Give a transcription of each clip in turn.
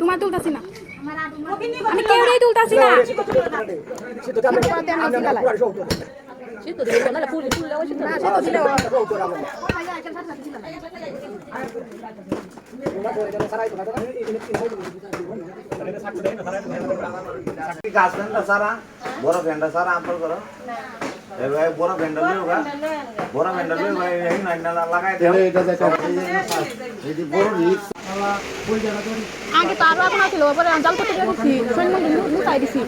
তোমার তুলতাছি না আমি কেউরেই তুলতাছি না গাছ ফ্যানটা সারা বড় ফ্যানটা সারা আপল করো এই ভাই বড় ফ্যানটা লিও গা বড় ফ্যানটা লিও ভাই এই নাইনা লাগাই দেও যদি বড় রিক্স আগে তো আরও এখন ছিল পরে জাল করতে গিয়ে সৈন্য লুকাই দিছি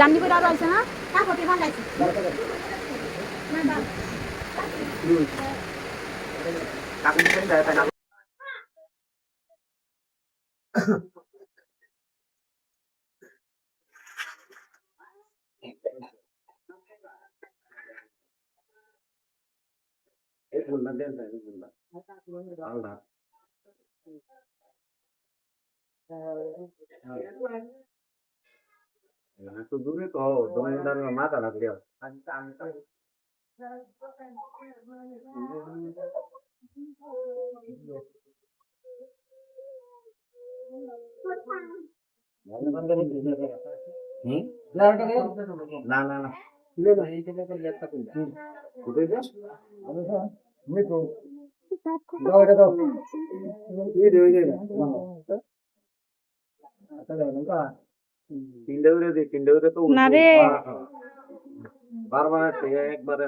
জানি করে আরও আছে না কাকুন ফ্যান দেয় তাই না এই ফুলটা দেন এই ফুলটা আলদা একটু দূরে তো দোকানদার মাথা লাগলে না না না কোথায় যাস তিনটে করে দিই তিনটে করে তো না রে। বারবার থেকে একবারে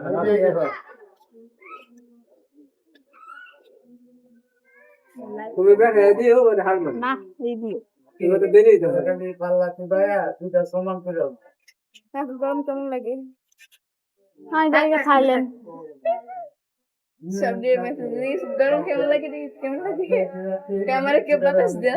তুমি ব্যাগে দিও মানে হারবেন না এই দিও এবার তো দেরি তো পাল্লা কুদায়া দুটা সমান করে এখন গরম কেমন লাগে? হাই জায়গা খাইলেন সব মেসেজ দিস গরম কেমন লাগে কেমন লাগে? ক্যামেরা কে বাতাস দেয়া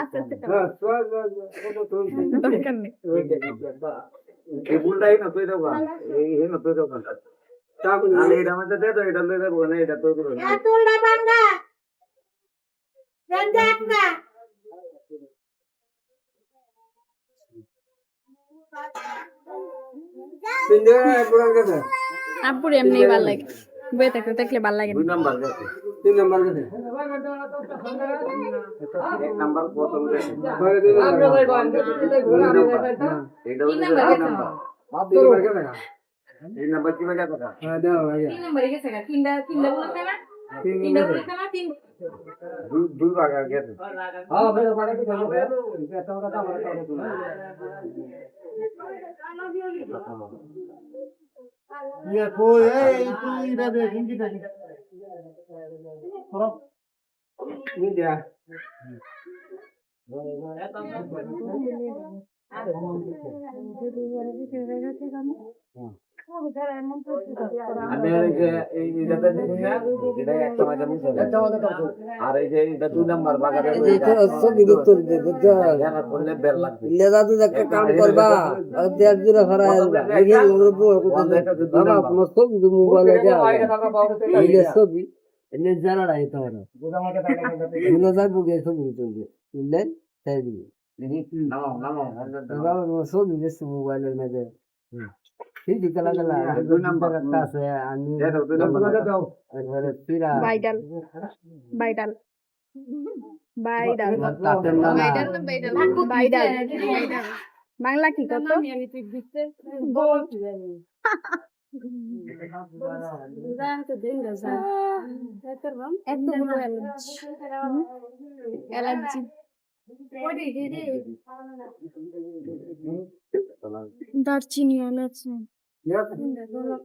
আস্তে আস্তে হ্যাঁ সোয়া সোয়া কত তো দরকার নেই। ওই দেখে বাবা এই ভুলটাই না তুই দাও এই না তুই দাও এটা আমাদের দে তো এটা লই দেবো না এটা তুই করো তিনটা পুরো গেছে আপুর এমনি ভালো লাগে। বয়ে থাকতে থাকলে ভালো লাগে। দুই নাম্বার গেছে। তিন নাম্বার গেছে। এক নাম্বার প্রথম গেছে। পরে দুই নাম্বার। এটা হচ্ছে দুই নাম্বার তিন নাম্বার গেছে এই নাম্বার কি বাজা কথা হ্যাঁ দাও আগে তিন নম্বরে গেছে গা আমি এই এটাতে দেখি না এটা একটা মাঝে একটা আর এই যে এটা দুই নাম্বার এটা দিতে জানা করলে লাগবে। দাদু একটা কাম করবা আর আসবা এই বাবা সবই জানা নাই তো যাব তাই দিবি। মোবাইলের মধ্যে। বাংলা কি কত? অ্যালার্জি দারচিনি অ্যালার্জি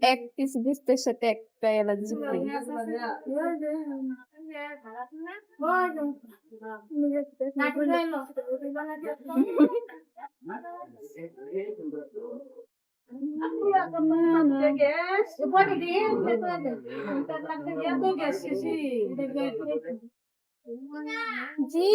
এক পিস বিস্তের সাথে একটা এলার্জি জি